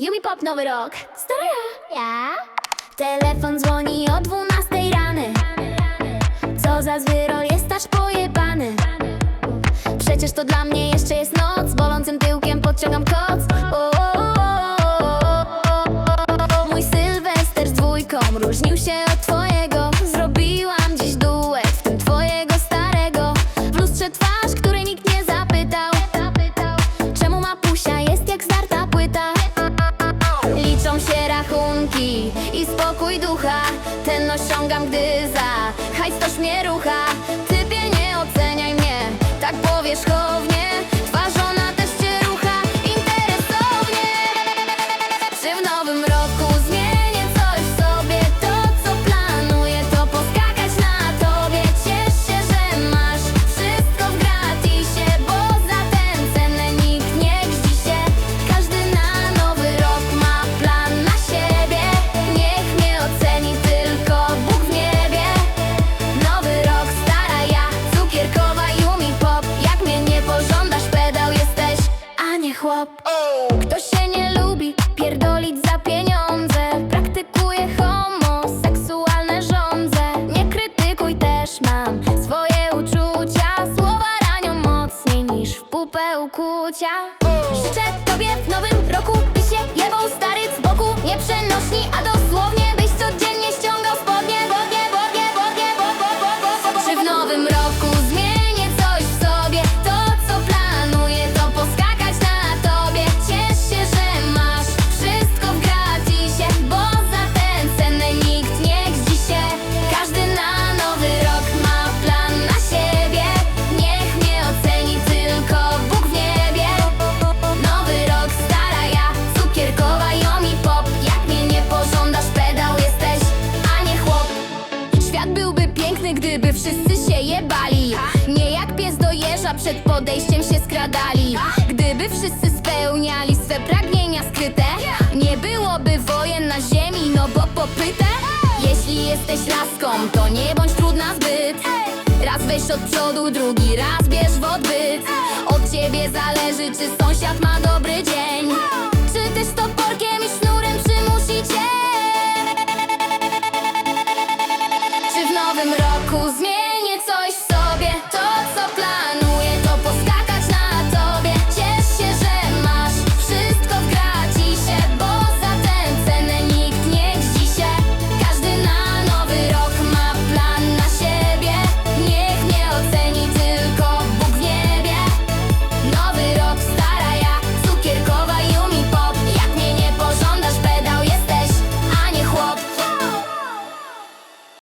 Yumi Pop Nowy Rok. Stara! Ja? Telefon dzwoni o 12 rany. Co za zwyrol jest aż pojebany. Przecież to dla mnie jeszcze jest noc. Bolącym tyłkiem podciągam koc. O, o, o, o, o, o. Mój Sylwester z dwójką różnił się Ten osiągam, gdy za hajs to śmierucha Typie nie oceniaj mnie tak powierzchownie pupę ukłucia Życzę tobie w nowym roku, byś się jebał stary z boku Nie przenośni, a dosłownie się jebali. Nie jak pies do jeża przed podejściem się skradali. Gdyby wszyscy spełniali swe pragnienia skryte Nie byłoby wojen na ziemi, no bo popyte. Jeśli jesteś laską, to nie bądź trudna zbyt. Raz weź od przodu, drugi raz bierz w odbyt. Od ciebie zależy, czy sąsiad ma dobry dzień. Czy też toporkiem i sznurem przymusi cię Czy w nowym roku zmieni